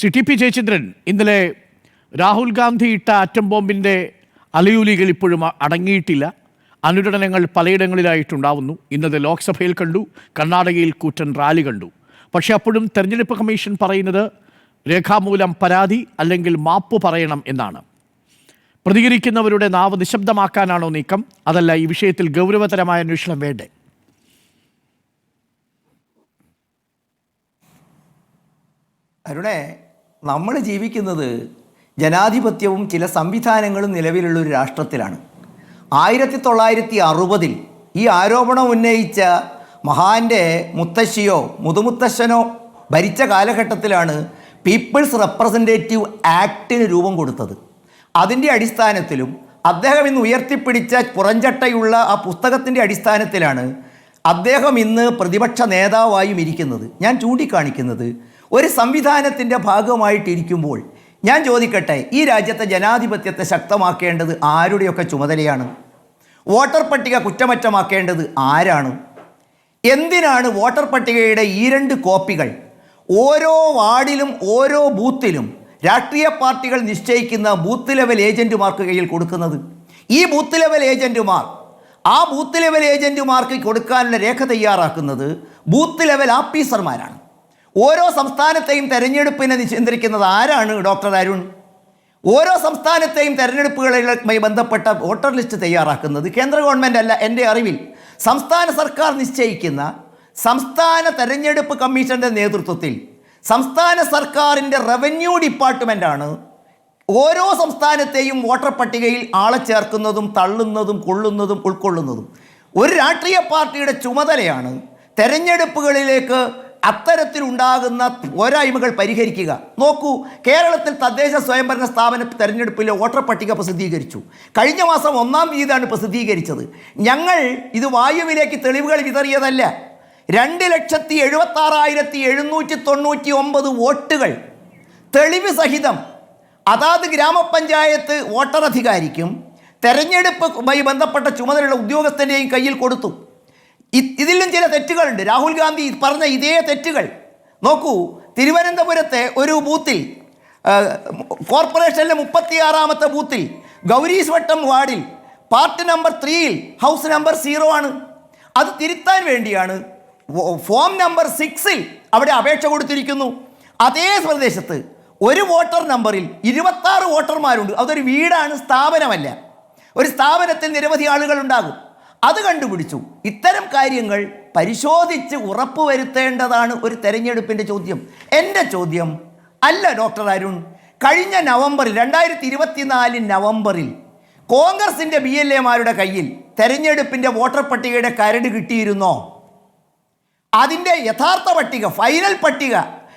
C T P Jayachandran ഇന്നലെ രാഹുൽ ഗാന്ധി ഇട്ട atom ബോംബിന്റെ അലയൂലികൾ ഇപ്പോഴും അടങ്ങിയിട്ടില്ല. അനുരണനങ്ങൾ പലയിടങ്ങളിലായിട്ടുണ്ടാവുന്നു. ഇന്നത്തെ ലോക്സഭയിൽ കണ്ടു കർണാടകയിൽ കൂറ്റൻ റാലി കണ്ടു. പക്ഷേ അപ്പോഴും തെരഞ്ഞെടുപ്പ് കമ്മീഷൻ പറയുന്നത് രേഖാമൂലം പരാതി അല്ലെങ്കിൽ മാപ്പ് പറയണം എന്നാണ്. പ്രതികരിക്കുന്നവരുടെ നാവ് നിശബ്ദമാക്കാനാണോ നീക്കം? അതല്ല ഈ വിഷയത്തിൽ ഗൗരവതരമായ അന്വേഷണം വേണ്ടേ? അരുണേ നമ്മൾ ജീവിക്കുന്നത് ജനാധിപത്യവും ചില സംവിധാനങ്ങളും നിലവിലുള്ള ഒരു രാഷ്ട്രത്തിലാണ്. ആയിരത്തി തൊള്ളായിരത്തി അറുപതിൽ ഈ ആരോപണം ഉന്നയിച്ച മഹാന്റെ മുത്തശ്ശിയോ മുതുമുത്തശ്ശനോ ഭരിച്ച കാലഘട്ടത്തിലാണ് പീപ്പിൾസ് റെപ്രസെന്റേറ്റീവ് ആക്ടിന് രൂപം കൊടുത്തത്. അതിന്റെ അടിസ്ഥാനത്തിലും അദ്ദേഹം ഇന്ന് ഉയർത്തിപ്പിടിച്ച പുറഞ്ചട്ടയുള്ള ആ പുസ്തകത്തിന്റെ അടിസ്ഥാനത്തിലാണ് അദ്ദേഹം ഇന്ന് പ്രതിപക്ഷ നേതാവായും ഇരിക്കുന്നത്. ഞാൻ ചൂണ്ടിക്കാണിക്കുന്നത് ഒരു സംവിധാനത്തിന്റെ ഭാഗമായിട്ടിരിക്കുമ്പോൾ ഞാൻ ചോദിക്കട്ടെ ഈ രാജ്യത്തെ ജനാധിപത്യത്തെ ശക്തമാക്കേണ്ടത് ആരുടെയൊക്കെ ചുമതലയാണ്? വോട്ടർ പട്ടിക കുറ്റമറ്റമാക്കേണ്ടത് ആരാണ്? എന്തിനാണ് വോട്ടർ പട്ടികയുടെ ഈ രണ്ട് കോപ്പികൾ? ഓരോ വാർഡിലും ഓരോ ബൂത്തിലും രാഷ്ട്രീയ പാർട്ടികൾ നിശ്ചയിക്കുന്ന ബൂത്ത് ലെവൽ ഏജന്റുമാർക്ക് കയ്യിൽ കൊടുക്കുന്നത്? ഈ ബൂത്ത് ലെവൽ ഏജന്റുമാർ ആ ബൂത്ത് ലെവൽ ഏജന്റുമാർക്ക് കൊടുക്കാനുള്ള രേഖ തയ്യാറാക്കുന്നത് ബൂത്ത് ലെവൽ ആഫീസർമാരാണ് ഓരോ സംസ്ഥാനത്തെയും തെരഞ്ഞെടുപ്പിനെ നിയന്ത്രിക്കുന്നത് ആരാണ് ഡോക്ടർ അരുൺ? ഓരോ സംസ്ഥാനത്തെയും തെരഞ്ഞെടുപ്പുകളുമായി ബന്ധപ്പെട്ട വോട്ടർ ലിസ്റ്റ് തയ്യാറാക്കുന്നത് കേന്ദ്ര ഗവൺമെന്റ് അല്ല എന്റെ അറിവിൽ. സംസ്ഥാന സർക്കാർ നിശ്ചയിക്കുന്ന സംസ്ഥാന തെരഞ്ഞെടുപ്പ് കമ്മീഷന്റെ നേതൃത്വത്തിൽ സംസ്ഥാന സർക്കാരിന്റെ റവന്യൂ ഡിപ്പാർട്ട്മെന്റാണ് ഓരോ സംസ്ഥാനത്തെയും വോട്ടർ പട്ടികയിൽ ആളെ ചേർക്കുന്നതും തള്ളുന്നതും കൊള്ളുന്നതും ഉൾക്കൊള്ളുന്നതും. ഒരു രാഷ്ട്രീയ പാർട്ടിയുടെ ചുമതലയാണ് തെരഞ്ഞെടുപ്പുകളിലേക്ക് അത്തരത്തിലുണ്ടാകുന്ന പോരായ്മകൾ പരിഹരിക്കുക. നോക്കൂ കേരളത്തിൽ തദ്ദേശ സ്വയംഭരണ സ്ഥാപന തെരഞ്ഞെടുപ്പിലെ വോട്ടർ പട്ടിക പ്രസിദ്ധീകരിച്ചു. കഴിഞ്ഞ മാസം ഒന്നാം തീയതിയാണ് പ്രസിദ്ധീകരിച്ചത്. ഞങ്ങൾ ഇത് വായുവിലേക്ക് തെളിവുകൾ വിതറിയതല്ല. രണ്ട് ലക്ഷത്തി എഴുപത്താറായിരത്തി എഴുന്നൂറ്റി തൊണ്ണൂറ്റി ഒമ്പത് വോട്ടുകൾ. തെളിവ് സഹിതം അതാത് ഗ്രാമപഞ്ചായത്ത് വോട്ടർ അധികാരിക്കും തെരഞ്ഞെടുപ്പുമായി ബന്ധപ്പെട്ട ചുമതലയുള്ള ഉദ്യോഗസ്ഥന്റെയും കയ്യിൽ കൊടുത്തു. ഇതിലും ചില തെറ്റുകളുണ്ട്. രാഹുൽ ഗാന്ധി പറഞ്ഞ ഇതേ തെറ്റുകൾ. നോക്കൂ തിരുവനന്തപുരത്തെ ഒരു ബൂത്തിൽ കോർപ്പറേഷനിലെ മുപ്പത്തിയാറാമത്തെ ബൂത്തിൽ ഗൗരീസ് വട്ടം വാർഡിൽ പാർട്ട് നമ്പർ ത്രീയിൽ ഹൗസ് നമ്പർ സീറോ ആണ്. അത് തിരുത്താൻ വേണ്ടിയാണ് ഫോം നമ്പർ സിക്സിൽ അവിടെ അപേക്ഷ കൊടുത്തിരിക്കുന്നു. അതേ പ്രദേശത്ത് ഒരു വോട്ടർ നമ്പറിൽ ഇരുപത്താറ് വോട്ടർമാരുണ്ട്. അതൊരു വീടാണ് സ്ഥാപനമല്ല. ഒരു സ്ഥാപനത്തിൽ നിരവധി ആളുകൾ ഉണ്ടാകും അത് കണ്ടുപിടിച്ചു. ഇത്തരം കാര്യങ്ങൾ പരിശോധിച്ച് ഉറപ്പുവരുത്തേണ്ടതാണ് ഒരു തെരഞ്ഞെടുപ്പിന്റെ ചോദ്യം. എന്റെ ചോദ്യം അല്ല ഡോക്ടർ അരുൺ കഴിഞ്ഞ നവംബറിൽ രണ്ടായിരത്തി ഇരുപത്തിനാല് നവംബറിൽ കോൺഗ്രസിന്റെ ബി എൽ എമാരുടെ കയ്യിൽ തെരഞ്ഞെടുപ്പിന്റെ വോട്ടർ പട്ടികയുടെ കരട് കിട്ടിയിരുന്നോ? അതിന്റെ യഥാർത്ഥ പട്ടിക ഫൈനൽ പട്ടിക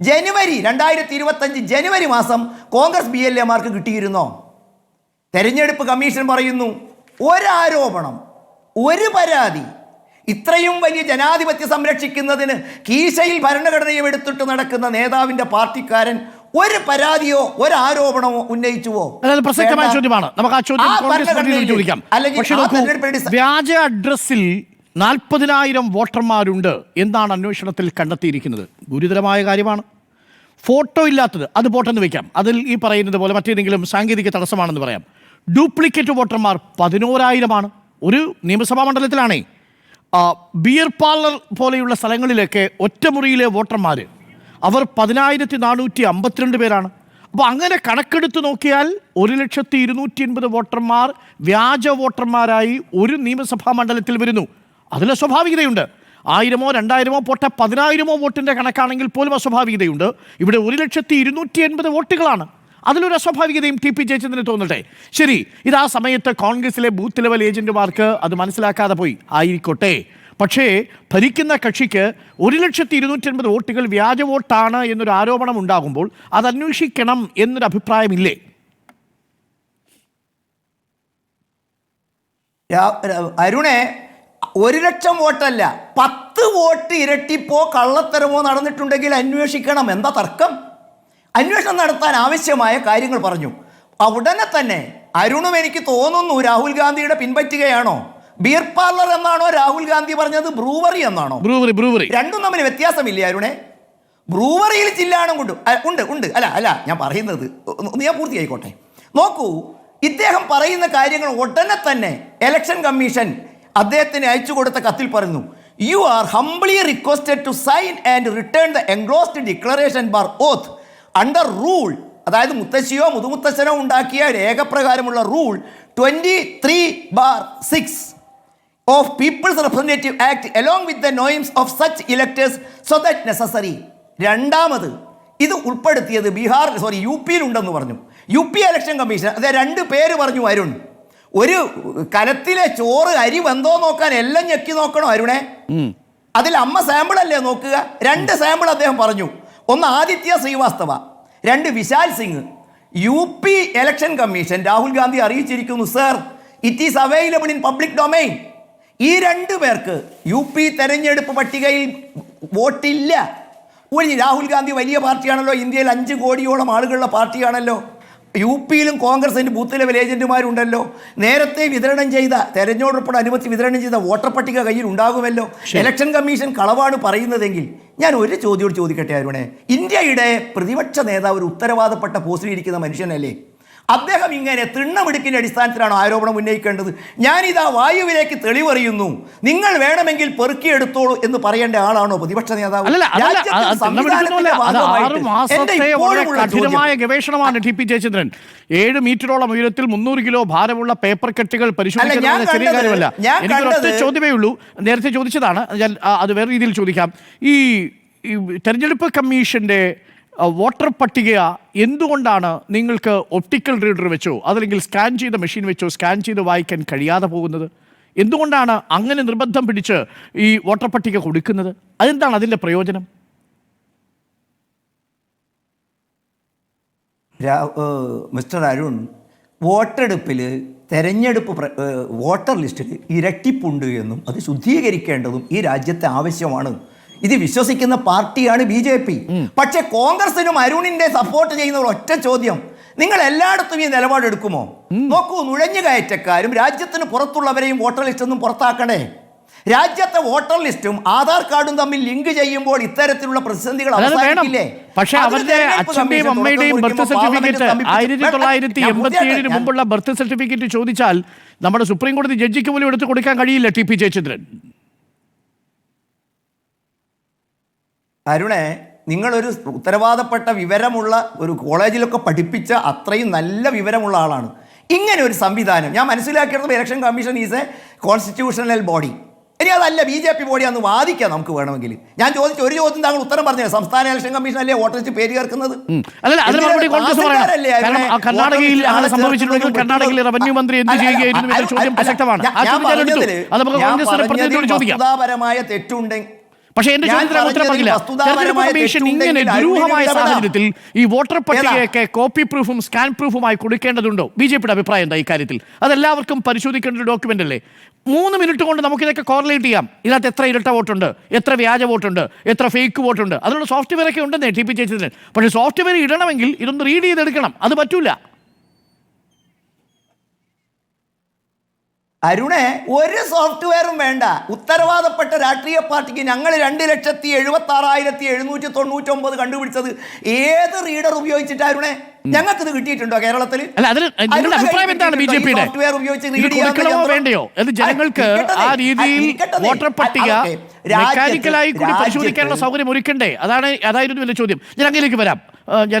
ജനുവരി രണ്ടായിരത്തി ഇരുപത്തഞ്ച് ജനുവരി മാസം കോൺഗ്രസ് ബി എൽ എമാർക്ക് കിട്ടിയിരുന്നോ? തെരഞ്ഞെടുപ്പ് കമ്മീഷൻ പറയുന്നു ഒരാരോപണം. ഒരു പരാതി. ഇത്രയും വലിയ ജനാധിപത്യം സംരക്ഷിക്കുന്നതിന് കീശയിൽ ഭരണഘടനയും എടുത്തിട്ട് നടക്കുന്ന നേതാവിന്റെ പാർട്ടിക്കാരൻ ഒരു പരാതിയോ ഒരു ആരോപണമോ ഉന്നയിച്ചുവോ? പ്രസക്തമായ ചോദ്യമാണ്. നമുക്ക് ആ ചോദ്യം അല്ലെങ്കിൽ വ്യാജ അഡ്രസ്സിൽ നാൽപ്പതിനായിരം വോട്ടർമാരുണ്ട് എന്നാണ് അന്വേഷണത്തിൽ കണ്ടെത്തിയിരിക്കുന്നത്. ഗുരുതരമായ കാര്യമാണ്. ഫോട്ടോ ഇല്ലാത്തത് അത് പോട്ടെന്ന് വയ്ക്കാം. അതിൽ ഈ പറയുന്നത് പോലെ മറ്റേതെങ്കിലും സാങ്കേതിക തടസ്സമാണെന്ന് പറയാം. ഡ്യൂപ്ലിക്കേറ്റ് വോട്ടർമാർ പതിനോരായിരമാണ്. ഒരു നിയമസഭാ മണ്ഡലത്തിലാണേ. ബിയർ പാർലർ പോലെയുള്ള സ്ഥലങ്ങളിലൊക്കെ ഒറ്റമുറിയിലെ വോട്ടർമാർ അവർ പതിനായിരത്തി നാനൂറ്റി അമ്പത്തിരണ്ട് പേരാണ്. അപ്പോൾ അങ്ങനെ കണക്കെടുത്ത് നോക്കിയാൽ ഒരു ലക്ഷത്തി ഇരുന്നൂറ്റി എൺപത് വോട്ടർമാർ വ്യാജ വോട്ടർമാരായി ഒരു നിയമസഭാ മണ്ഡലത്തിൽ വരുന്നു. അതിൽ അസ്വാഭാവികതയുണ്ട് ആയിരമോ രണ്ടായിരമോ പോട്ടെ പതിനായിരമോ വോട്ടിന്റെ കണക്കാണെങ്കിൽ പോലും അസ്വാഭാവികതയുണ്ട്. ഇവിടെ ഒരു ലക്ഷത്തി ഇരുന്നൂറ്റി എൺപത് വോട്ടുകളാണ്. അതിലൊരു അസ്വാഭാവികതയും ടി പി ജയചന്ദ്രന് തോന്നട്ടെ. ശരി ഇത് ആ സമയത്ത് കോൺഗ്രസിലെ ബൂത്ത് ലെവൽ ഏജന്റുമാർക്ക് അത് മനസ്സിലാക്കാതെ പോയി. ആയിരിക്കട്ടെ പക്ഷേ ഭരിക്കുന്ന കക്ഷിക്ക് ഒരു ലക്ഷത്തി ഇരുന്നൂറ്റി അൻപത് വോട്ടുകൾ വ്യാജ വോട്ടാണ് എന്നൊരു ആരോപണം ഉണ്ടാകുമ്പോൾ അത് അന്വേഷിക്കണം എന്നൊരു അഭിപ്രായമില്ലേ? അരുണെ ഒരു ലക്ഷം വോട്ടല്ല. പത്ത് വോട്ട് ഇരട്ടിപ്പോ കള്ളത്തരമോ നടന്നിട്ടുണ്ടെങ്കിൽ അന്വേഷിക്കണം. എന്താ തർക്കം? അന്വേഷണം നടത്താൻ ആവശ്യമായ കാര്യങ്ങൾ പറഞ്ഞു. ഉടനെ തന്നെ അരുണും എനിക്ക് തോന്നുന്നു രാഹുൽ ഗാന്ധിയുടെ പിൻപറ്റുകയാണോ? ബിയർ പാർലർ എന്നാണോ രാഹുൽ ഗാന്ധി പറഞ്ഞത്? ബ്രൂവറി എന്നാണോ? Brewery brewery. രണ്ടും തമ്മിൽ വ്യത്യാസമില്ല അരുണെ? ബ്രൂവറിയിൽ ചില്ലാണം കൊണ്ടു ഉണ്ട് ഉണ്ട്. അല്ല അല്ല ഞാൻ പറയുന്നത് ഞാൻ പൂർത്തിയായിക്കോട്ടെ. നോക്കൂ ഇദ്ദേഹം പറയുന്ന കാര്യങ്ങൾ ഉടനെ തന്നെ ഇലക്ഷൻ കമ്മീഷൻ അദ്ദേഹത്തിന് അയച്ചു കൊടുത്ത കത്തിൽ പറഞ്ഞു you are humbly requested to sign and return the enclosed declaration bar oath under rule അതായത് മുത്തശ്ശിയോ മുതുമുത്തശ്ശനോ ഉണ്ടാക്കിയ രേഖപ്രകാരമുള്ള rule twenty three bar six of people's representative act along with the names of such electors so that necessary രണ്ടാമത് ഇത് ഉൾപ്പെടുത്തിയത് Bihar sorry you പിയിലുണ്ടെന്ന് പറഞ്ഞു. U P election commission അതെ രണ്ട് പേര് പറഞ്ഞു അരുൺ. ഒരു കലത്തിലെ ചോറ് അരി വെന്തോ നോക്കാൻ എല്ലാം ഞെക്കി നോക്കണോ അരുണേ? അതിൽ അമ്മ സാമ്പിൾ അല്ലേ നോക്കുക? രണ്ട് സാമ്പിൾ അദ്ദേഹം പറഞ്ഞു. ഒന്ന് ആദിത്യ ശ്രീവാസ്തവ രണ്ട് Vishal Singh. U P election commission Rahul Gandhi അറിയിച്ചിരിക്കുന്നു sir it is available in public domain ഈ രണ്ട് പേർക്ക് യു പി തെരഞ്ഞെടുപ്പ് പട്ടികയിൽ വോട്ടില്ല. ഒരു രാഹുൽ ഗാന്ധി വലിയ പാർട്ടിയാണല്ലോ ഇന്ത്യയിൽ അഞ്ച് കോടിയോളം ആളുകളുള്ള പാർട്ടിയാണല്ലോ. യു പിയിലും കോൺഗ്രസിന്റെ ബൂത്ത് ലെവൽ ഏജന്റുമാരുണ്ടല്ലോ നേരത്തെ വിതരണം ചെയ്ത തെരഞ്ഞെടുപ്പോട് അനുമതി വിതരണം ചെയ്ത വോട്ടർ പട്ടിക കയ്യിൽ ഉണ്ടാകുമല്ലോ. ഇലക്ഷൻ കമ്മീഷൻ കളവാണ് പറയുന്നതെങ്കിൽ ഞാൻ ഒരു ചോദ്യോട് ചോദിക്കട്ടെ അരുണെ? ഇന്ത്യയുടെ പ്രതിപക്ഷ നേതാവ് ഒരു ഉത്തരവാദപ്പെട്ട പോസ്റ്റിലിരിക്കുന്ന മനുഷ്യനല്ലേ? അദ്ദേഹം ഇങ്ങനെ തിണ്ണമിടുക്കിന്റെ അടിസ്ഥാനത്തിലാണ് ആരോപണം ഉന്നയിക്കേണ്ടത്. ഞാനിതാ വായുവിലേക്ക് തെളിവറിയുന്നു. നിങ്ങൾ വേണമെങ്കിൽ പെറുക്കിയെടുത്തോളൂ എന്ന് പറയേണ്ട ആളാണോ പ്രതിപക്ഷ നേതാവ്? കഠിനമായ ഗവേഷണമാണ് ടി പി ജയചന്ദ്രൻ. ഏഴ് മീറ്ററോളം ഉയരത്തിൽ മുന്നൂറ് കിലോ ഭാരമുള്ള പേപ്പർ കെട്ടുകൾ പരിശോധിക്കുന്നത് ചെറിയ കാര്യമല്ല. ചോദ്യമേ ഉള്ളൂ. നേരത്തെ ചോദിച്ചതാണ്. ഞാൻ അത് വേറെ രീതിയിൽ ചോദിക്കാം. ഈ തെരഞ്ഞെടുപ്പ് കമ്മീഷന്റെ വോട്ടർ പട്ടിക എന്തുകൊണ്ടാണ് നിങ്ങൾക്ക് ഒപ്റ്റിക്കൽ റീഡർ വെച്ചോ അതല്ലെങ്കിൽ സ്കാൻ ചെയ്ത മെഷീൻ വെച്ചോ സ്കാൻ ചെയ്ത് വായിക്കാൻ കഴിയാതെ പോകുന്നത്? എന്തുകൊണ്ടാണ് അങ്ങനെ നിർബന്ധം പിടിച്ച് ഈ വോട്ടർ പട്ടിക കൊടുക്കുന്നത്? അതെന്താണ് അതിന്റെ പ്രയോജനം? മിസ്റ്റർ അരുൺ വോട്ടെടുപ്പിൽ തെരഞ്ഞെടുപ്പ് വോട്ടർ ലിസ്റ്റിൽ ഇരട്ടിപ്പുണ്ട് എന്നും അത് ശുദ്ധീകരിക്കേണ്ടതും ഈ രാജ്യത്തെ ആവശ്യമാണ്. ഇത് വിശ്വസിക്കുന്ന പാർട്ടിയാണ് ബി ജെ പി. പക്ഷെ കോൺഗ്രസിനും അരുണിന്റെ സപ്പോർട്ട് ചെയ്യുന്ന ഒറ്റ ചോദ്യം. നിങ്ങൾ എല്ലായിടത്തും ഈ നിലപാടെടുക്കുമോ? നോക്കൂ നുഴഞ്ഞു കയറ്റക്കാരും രാജ്യത്തിന് പുറത്തുള്ളവരെയും വോട്ടർ ലിസ്റ്റ് ഒന്നും പുറത്താക്കണേ. രാജ്യത്തെ വോട്ടർ ലിസ്റ്റും ആധാർ കാർഡും തമ്മിൽ ലിങ്ക് ചെയ്യുമ്പോൾ ഇത്തരത്തിലുള്ള പ്രതിസന്ധികൾ അവസാനിക്കില്ലേ? പക്ഷേ അവരുടെ അച്ഛന്റെയും അമ്മയുടെയും ബർത്ത് സർട്ടിഫിക്കറ്റ് പാർലമെന്റ് ആയിരത്തി സമീപിച്ചു. തൊള്ളായിരത്തി എൺപത്തി ഏഴിന് മുമ്പുള്ള ബർത്ത് സർട്ടിഫിക്കറ്റ് ചോദിച്ചാൽ നമ്മുടെ സുപ്രീം കോടതി ജഡ്ജിക്ക് പോലും എടുത്തു കൊടുക്കാൻ കഴിയില്ല ടി പി ജയചന്ദ്രൻ. അരുണെ നിങ്ങളൊരു ഉത്തരവാദപ്പെട്ട വിവരമുള്ള ഒരു കോളേജിലൊക്കെ പഠിപ്പിച്ച അത്രയും നല്ല വിവരമുള്ള ആളാണ്. ഇങ്ങനെ ഒരു സംവിധാനം. ഞാൻ മനസ്സിലാക്കിയത് election commission is a constitutional body ഇനി അതല്ല ബി ജെ പി ബോഡിയാന്ന് വാദിക്കാം നമുക്ക് വേണമെങ്കിൽ. ഞാൻ ചോദിച്ച ഒരു ചോദ്യം താങ്കൾ ഉത്തരം പറഞ്ഞു സംസ്ഥാന ഇലക്ഷൻ കമ്മീഷൻ അല്ലേ വോട്ടർ വെച്ച് പേര് ചേർക്കുന്നത്? കർണാടകയിൽ തെറ്റുണ്ടെങ്കിൽ പക്ഷേ എന്റെ ചോദ്യത്തിന് തെരഞ്ഞെടുപ്പ് കമ്മീഷൻ ഇങ്ങനെ ദുരൂഹമായ സാഹചര്യത്തിൽ ഈ വോട്ടർ? പട്ടികയൊക്കെ കോപ്പി പ്രൂഫും സ്കാൻ പ്രൂഫുമായി കൊടുക്കേണ്ടതുണ്ടോ? ബി ജെ പിയുടെ അഭിപ്രായം എന്താ ഇക്കാര്യത്തിൽ അതെല്ലാവർക്കും പരിശോധിക്കേണ്ട ഒരു ഡോക്യുമെന്റ് അല്ലേ? മൂന്ന് മിനിറ്റ് കൊണ്ട് നമുക്ക് ഇതൊക്കെ കോറിലേറ്റ് ചെയ്യാം. ഇതിനകത്ത് എത്ര ഇരട്ട വോട്ടുണ്ട്? എത്ര വ്യാജ വോട്ടുണ്ട്? എത്ര ഫേക്ക് വോട്ടുണ്ട്? അതിനുള്ള സോഫ്റ്റ്വെയർ ഒക്കെ ഉണ്ടെന്നേ ടി പി ചേച്ചി പക്ഷേ സോഫ്റ്റ്വെയർ ഇടണമെങ്കിൽ ഇതൊന്ന് റീഡ് ചെയ്തെടുക്കണം. അത് പറ്റൂല. അരുണെ ഒരു സോഫ്റ്റ്വെയറും വേണ്ട. ഉത്തരവാദപ്പെട്ട രാഷ്ട്രീയ പാർട്ടിക്ക് ഞങ്ങൾ രണ്ട് ലക്ഷത്തി എഴുപത്തി ആറായിരത്തി എഴുന്നൂറ്റി തൊണ്ണൂറ്റി ഒമ്പത് കണ്ടുപിടിച്ചത് ഏത് റീഡർ ഉപയോഗിച്ചിട്ട് അരുണെ ഞങ്ങൾക്ക് ഇത് കിട്ടിയിട്ടുണ്ടോ കേരളത്തിൽ സോഫ്റ്റ്വെയർ ഉപയോഗിച്ച് വേണ്ടയോ? അത് ജനങ്ങൾക്ക് ആ രീതിയിൽ. വോട്ടർ പട്ടിക മെക്കാനിക്കലായി കൂടി പരിശോധിക്കാനുള്ള സൗകര്യം ഒരുക്കണ്ടേ? അതാണ് അതായിരുന്നു ചോദ്യം. ഞാൻ അങ്ങനെയൊക്കെ വരാം. ഞാൻ